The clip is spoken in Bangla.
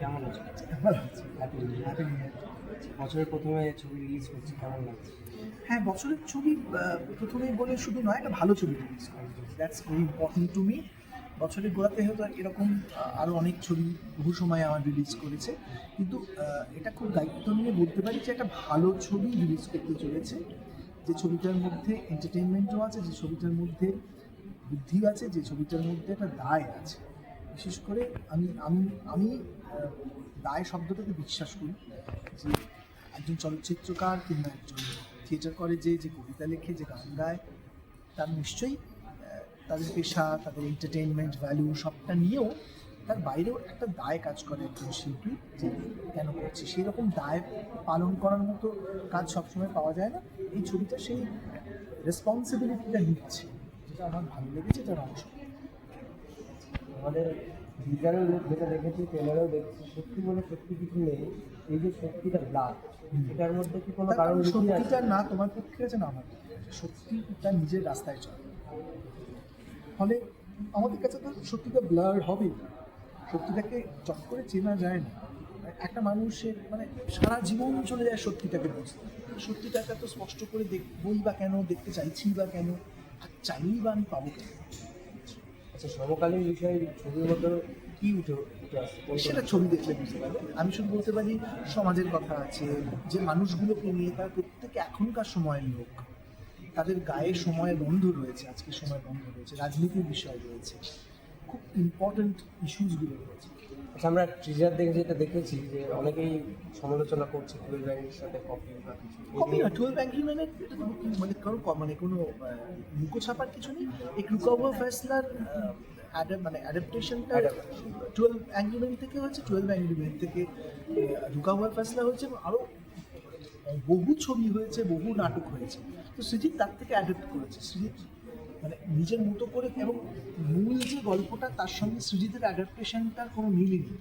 কেমন আছে বছরের প্রথমে ছবি রিলিজ করছি, কেমন লাগছে? হ্যাঁ বছরের ছবি প্রথমেই বলে শুধু নয়, একটা ভালো ছবি release that's very important to me বছরের গোড়াতে হয়তো এরকম আরও অনেক ছবি বহু সময় আমার রিলিজ করেছে। কিন্তু এটা খুব দায়িত্ব নিয়ে বলতে পারি যে একটা ভালো ছবি রিলিজ করতে চলেছে। যে ছবিটার মধ্যে এন্টারটেনমেন্টও আছে, যে ছবিটার মধ্যে বুদ্ধি আছে, যে ছবিটার মধ্যে একটা দায় আছে। বিশেষ করে আমি আমি আমি দায় শব্দটাকে বিশ্বাস করি যে একজন চলচ্চিত্রকার কিংবা একজন থিয়েটার করে যে যে কবিতা লেখে, যে গান গায়, তার নিশ্চয়ই তাদের পেশা, তাদের এন্টারটেনমেন্ট ভ্যালু সবটা নিয়েও তার বাইরেও একটা দায় কাজ করে একজন শিল্পী যে কেন করছে। সেই রকম দায় পালন করার মতো কাজ সবসময় পাওয়া যায় না। এই ছবিটা সেই রেসপন্সিবিলিটিটা নিচ্ছে, যেটা আমার ভালো লেগেছে তার অংশ। আমাদের ডিজাইনের যেটা দেখেছি ট্রেলারেও দেখছি সত্যি বলে সত্যি কিছু নেই। এই যে সত্যিটা ব্লাড এটার মধ্যে কি কোনো কারণ সত্যিটা না তোমার পক্ষে আছে না আমার। সত্যিটা নিজের রাস্তায় চলে। ফলে আমাদের কাছে তো সত্যিটা ব্লার হবেই। সত্যিটাকে চট করে চেনা যায় না। একটা মানুষের মানে সারা জীবন চলে যায় সত্যিটাকে বুঝতে। সত্যিটাকে তো স্পষ্ট করে দেখবই বা কেন দেখতে চাইছি বা কেন আর চাইলেই বা আমি পাবো কেন? আচ্ছা সমকালীন বিষয়ে ছবির মধ্যে কি উঠে সেটা ছবি দেখলে বুঝতে পারবে। আমি শুধু বলতে পারি সমাজের কথা আছে যে মানুষগুলোকে নিয়ে তারা প্রত্যেকে এখনকার সময়ের লোক। তাদের গায়ে সময়ের বন্ধ রয়েছে আজকে সময় বন্ধ রয়েছে রাজনীতির বিষয় রয়েছে। খুব ইম্পর্ট্যান্ট ইস্যুসগুলো রয়েছে। আচ্ছা আমরা ট্রিজার দেখে যেটা দেখেছি যে অনেকেই সমালোচনা করছে টুয়েলভ ব্যাংকের সাথে কপি বা কিছু। কপি না টুয়েলভ অ্যাগ্রিমেন্টের এটা তো কি- মানে কারও মানে কোনো মুখো ছাপার কিছু নেই। এক রুকাওয়া ফেসলার মানে অ্যাডাপ্টেশনটা টুয়েলভ অ্যাগ্রিমেন্ট থেকে হচ্ছে টুয়েলভ অ্যাগ্রিমেন্ট থেকে রুকাওয়া ফেসলা হয়েছে আরও বহু ছবি হয়েছে বহু নাটক হয়েছে। তো সৃজিৎ তার থেকে অ্যাডাপ্ট করেছে। সৃজিৎ মানে নিজের মতো করে এবং মূল যে গল্পটা তার সঙ্গে সৃজিতের অ্যাডাপ্টেশনটার কোনো মিলই নেই।